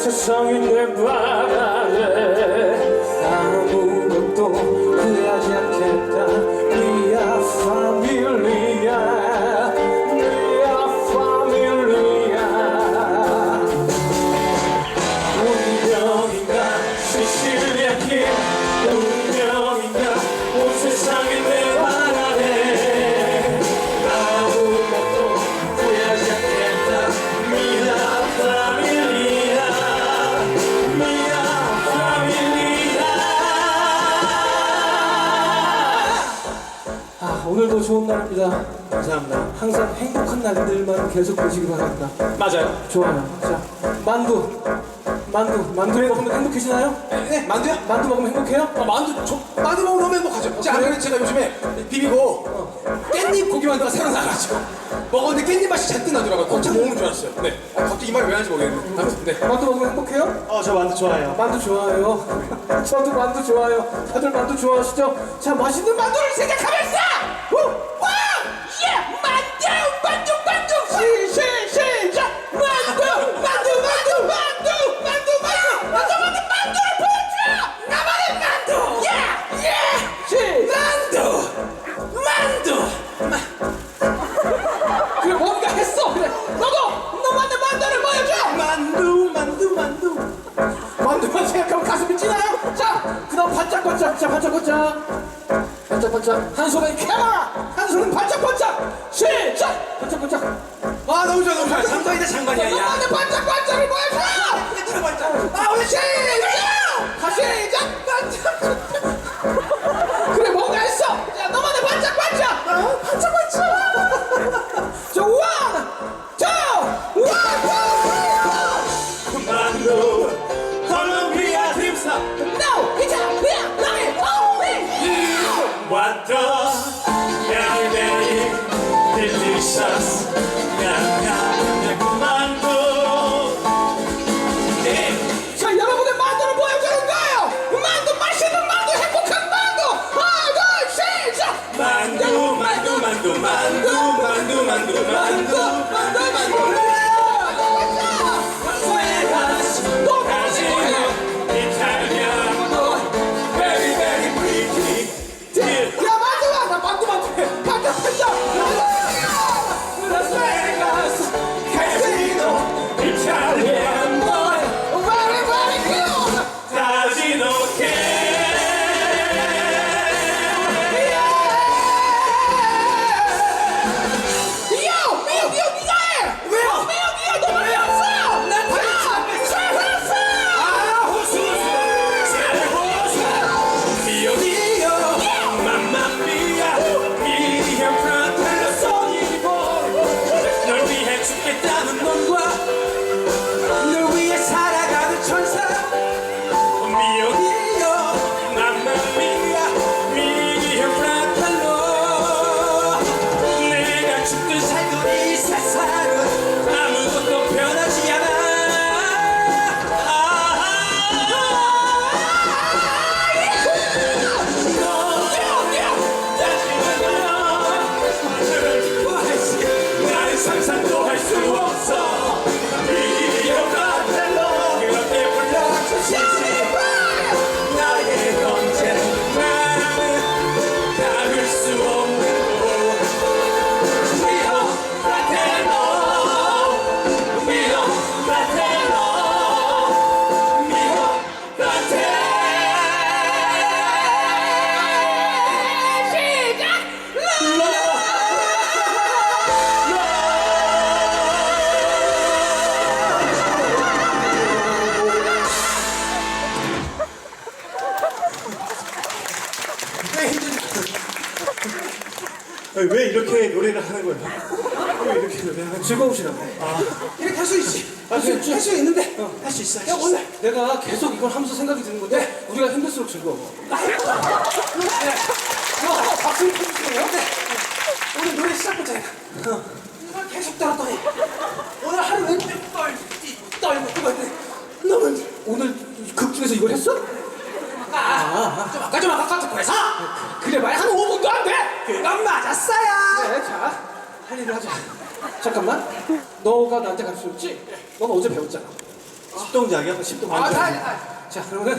세상의 내 바람에 아무것도 후회하지 않겠다. We are familia 좋은 날입니다. 감사합니다. 항상 행복한 날들만 계속 보시기 바랍니다. 맞아요. 좋아요. 자, 만두. 만두. 만두 먹으면 행복해지나요? 네, 만두야? 만두 먹으면 행복해요? 아, 만두, 저, 만두 먹으면 행복하죠. 안 그래도 제가 요즘에 비비고 깻잎 고기 만두가 새로 나가지고 먹었는데 깻잎 맛이 잔뜩 나더라고요. 곱창 먹는 줄 알았어요. 네. 아, 갑자기 이 말을 왜 하는지 모르겠는데. 아무튼, 네. 만두 먹으면 행복해요? 어, 저 만두 좋아해요. 만두 좋아요. 저도 만두 좋아요. 다들 만두 좋아하시죠? 자, 맛있는 만두를 생각하면서! 우! 반짝반짝. 자, 반짝반짝. 반짝반짝. 한 손은 캐머라! 한 손은 반짝반짝! 시작! 반짝반짝. 아, 너무 좋아, 너무 좋아. 장관이다, 장관이야, 야. 반짝반짝을 보여줘! 반짝반짝. 아, 우리 시작! 시작! 반짝 노래를 하는 거예요? 왜 이렇게 노래를 하는 즐거우시라고 이렇게 할 수 있지. 할 수 있지? 할 수 있는데. 할 수 있어, 할야수 있어. 오늘 내가 계속 이걸 하면서 생각이 드는 건데 우리가 힘들수록 즐거워. 네. 어, 박수를 쳐주세요. 네. 오늘 노래 시작부터 해. 이걸 계속 들었더니 오늘 하루 왼쪽 떨, 떨고 뜨고 있는데 너는 오늘 극 중에서 이걸 했어? 아, 좀 아까 좀 아까 같은 거에서 그래 말한 자, 할 일을 하자. 잠깐만. 너가 나한테 가르쳐 줬지? 넌 어제 배웠잖아. 십동작이요? 십동작. 아, 다, 아, 자 그러면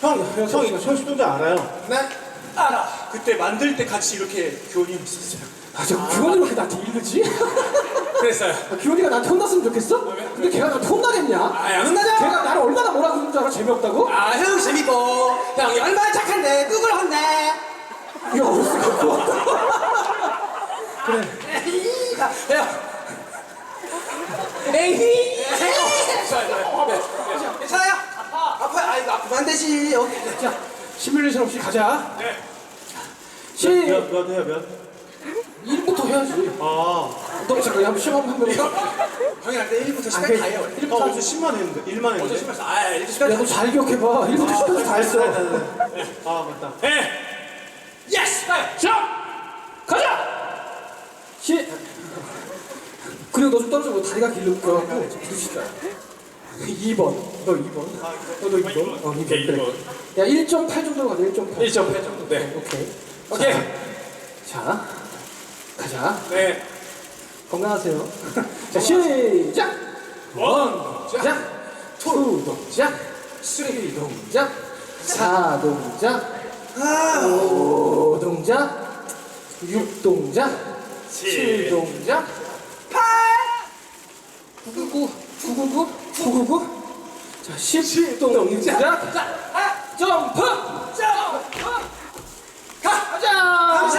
형, 형, 형 이거 형 십동작 알아요? 난 알아. 그때 만들 때 같이 이렇게 교훈이 있었어요. 아, 저 규원이 왜 이렇게 나한테 이르지? 그랬어요. 아, 규원이가 나한테 혼났으면 좋겠어? 근데 걔가 나한테 혼나겠냐? 아, 안 혼나죠? 걔가 나를 얼마나 뭐라 그러는 줄 알아? 재미없다고? 아, 형 재밌고 형이 얼마나 착한데 누굴 혼내? 야, 어렸을 것 그래. 에이가, 형. 네, 네. 괜찮아요? 아파. 아파요. 아, 이거 아프면 안 되지. 오케이. 자, 시뮬레이션 없이 가자. 네. 시, 몇, 몇 해요, 몇? 1부터 해야지. 아, 너 잠깐 한번 시험 한번 해볼까? 형이 할때 1부터 10까지 그래. 다 해요 원래. 아, 어제 10만 했는데, 1만 어제 했는데. 10만 아 1부터 야, 너잘 기억해봐. 1부터 10까지 다 했어. 아, 맞다. 해 예스 자 가자 시. 그리고 너좀 떨어져. 너 다리가 길러갖고 부딪히자. 2번. 너 2번. 어, 너 2번. 어, 2번. 오케이, 그래. 이번. 야, 1.8 정도 가자. 1.8. 1.8 정도 네 오케이. 오케이 자, 가자. 네 건강하세요. 자, 시작! 원, 자, 투 동작, 쓰리 동작, 사 동작, 오 동작, 육 동작, 칠 동작, 구구구 구구구 구구구. 자 실실 또 없는지 자자아 점프! 점프! 가자.